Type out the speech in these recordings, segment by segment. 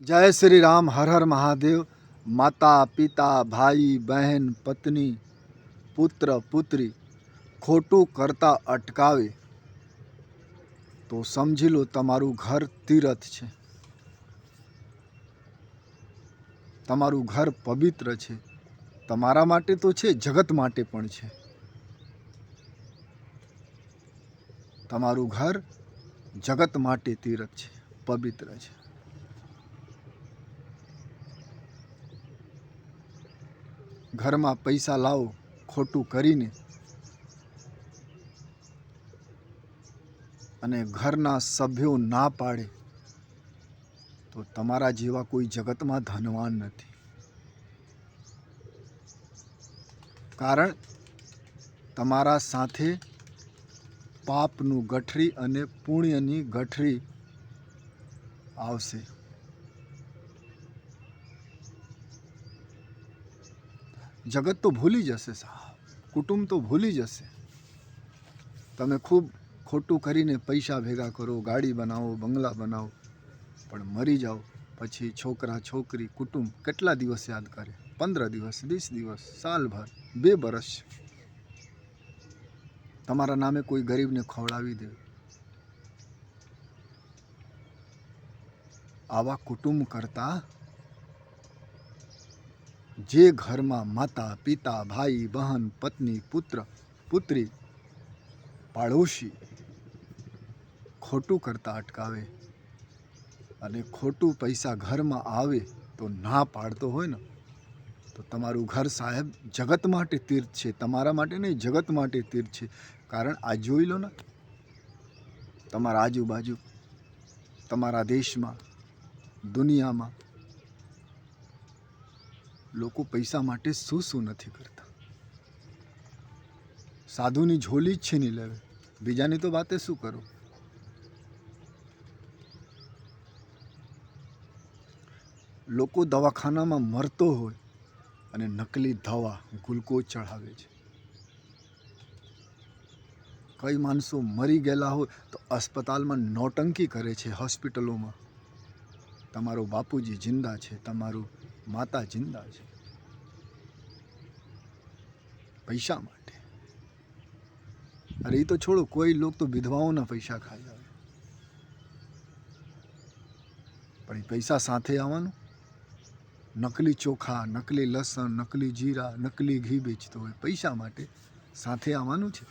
જય શ્રી રામ, હર હર મહાદેવ. માતા, પિતા, ભાઈ, બહેન, પત્ની, પુત્ર, પુત્રી, ખોટું કરતા અટકાવે. તો સમજી લો, તમારું ઘર તીરથ છે. તમારું ઘર પવિત્ર છે. તમારા માટે તો છે, જગત માટે પણ છે. તમારું ઘર જગત માટે તીરથ છે, પવિત્ર છે. ઘરમાં પૈસા લાવો, ખોટું કરીને. અને ઘરના સભ્યો ના પાડે, તો તમારા જેવા કોઈ જગતમાં ધનવાન નથી. કારણ તમારા સાથે પાપનું ગઠરી અને પુણ્યની ગઠરી આવશે. જગત તો ભૂલી જશે સાહેબ. કુટુંબ તો ભૂલી જશે. તમે ખૂબ ખોટું કરીને પૈસા ભેગા કરો, ગાડી બનાવો, બંગલા બનાવો, પણ મરી જાઓ. પછી છોકરા, છોકરી, કુટુંબ કેટલા દિવસ યાદ કરે? પંદર દિવસ, વીસ દિવસ, સાલભર, બે વર્ષ તમારા નામે કોઈ ગરીબને ખવડાવી દે. આવા કુટુંબ કરતાં જે ઘરમાં માતા, પિતા, ભાઈ, બહેન, પત્ની, પુત્ર, પુત્રી, પાડોશી ખોટું કરતા અટકાવે અને ખોટું પૈસા ઘરમાં આવે તો ના પાડતો હોય ને, તો તમારું ઘર સાહેબ જગત માટે તીર્થ છે. તમારા માટે નહીં, જગત માટે તીર્થ છે. કારણ આ જોઈ લો ને, તમારા આજુબાજુ, તમારા દેશમાં, દુનિયામાં લોકો પૈસા માટે શું શું નથી કરતા? સાધુની ઝોલી જ છે નહીં લેવે બીજાની તો વાતે શું કરો? લોકો દવાખાનામાં મરતો હોય અને નકલી દવા ગ્લુકોઝ ચઢાવે છે. કઈ માણસો મરી ગયેલા હોય તો અસ્પતાલમાં નોટંકી કરે છે, હોસ્પિટલોમાં. તમારો બાપુજી જિંદા છે, તમારું માતા જિંદા છે. પૈસા માટે. અરે એ તો છોડો, કોઈ લોક તો વિધવાઓના પૈસા ખાઈ આવે. પણ એ પૈસા સાથે આવવાનું. નકલી ચોખા, નકલી લસણ, નકલી જીરા, નકલી ઘી વેચતો હોય. પૈસા માટે સાથે આવવાનું છે.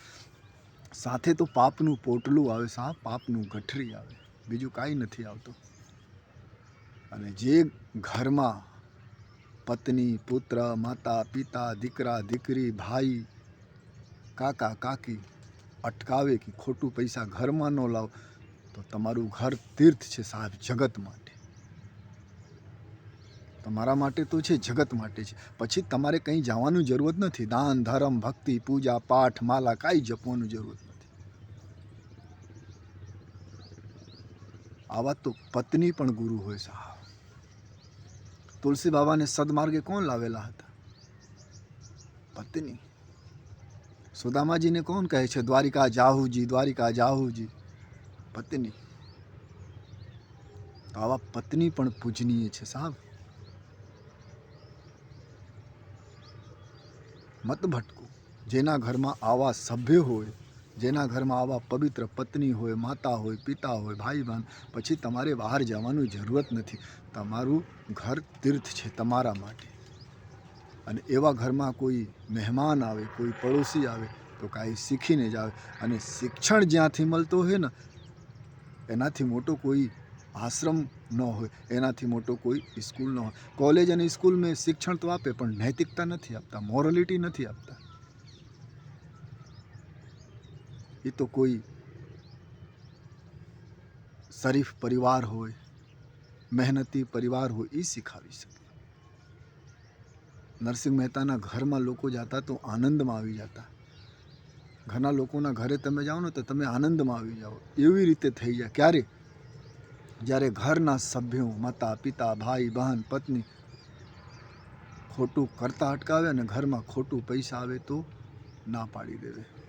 સાથે તો પાપનું પોટલું આવે સા પાપનું ગઠરી આવે. બીજું કાંઈ નથી આવતું. અને જે ઘરમાં પત્ની, પુત્ર, માતા, પિતા, દીકરા, દીકરી, ભાઈ, કાકા, કાકી, અટકાવે કે ખોટું પૈસા ઘરમાં ન લાવ, તો તમારું ઘર તીર્થ છે સાહેબ, જગત માટે. તમારા માટે તો છે, જગત માટે છે. પછી તમારે કંઈ જવાનું જરૂરત નથી. દાન, ધર્મ, ભક્તિ, પૂજા, પાઠ, માલા, કાંઈ જપવાનું જરૂરત નથી. આવા તો પત્ની પણ ગુરુ હોય સાહેબ. તુલસી બાબાને સદમાર્ગે કોણ લાવેલા હતા? પત્ની. સુદામાજીને કોણ કહે છે, દ્વારિકા જાહુજી દ્વારિકા જાહુજી પત્ની. તો આવા પત્ની પણ પૂજનીય છે સાહેબ મત ભટકું જેના ઘરમાં આવા સભ્ય હોય જેના ઘરમાં આવા પવિત્ર પત્ની હોય, માતા હોય, પિતા હોય ભાઈ બહેન પછી તમારે બહાર જવાની જરૂરત નથી. તમારું ઘર તીર્થ છે તમારા માટે. અને એવા ઘરમાં કોઈ મહેમાન આવે, કોઈ પડોશી આવે, તો કાંઈ શીખીને જ આવે. અને શિક્ષણ જ્યાંથી મળતો હોય ને, એનાથી મોટો કોઈ આશ્રમ ન હોય, એનાથી મોટો કોઈ સ્કૂલ ન હોય. કોલેજ અને સ્કૂલ મેં શિક્ષણ તો આપે, પણ નૈતિકતા નથી આપતા, મોરલિટી નથી આપતા. એ તો કોઈ શરીફ પરિવાર હોય, મહેનતી પરિવાર હોય એ શીખાવી શકે. નરસિંહ મહેતાના ઘરમાં લોકો જતા તો આનંદમાં આવી જતા. ઘણા લોકોના ઘરે તમે જાઓ ને તો તમે આનંદમાં આવી જાઓ. એવી રીતે થઈ જાય. ક્યારે? જ્યારે ઘરના સભ્યો, માતા, પિતા, ભાઈ, બહેન, પત્ની ખોટું કરતા અટકાવે અને ઘરમાં ખોટું પૈસા આવે તો ના પાડી દેવે.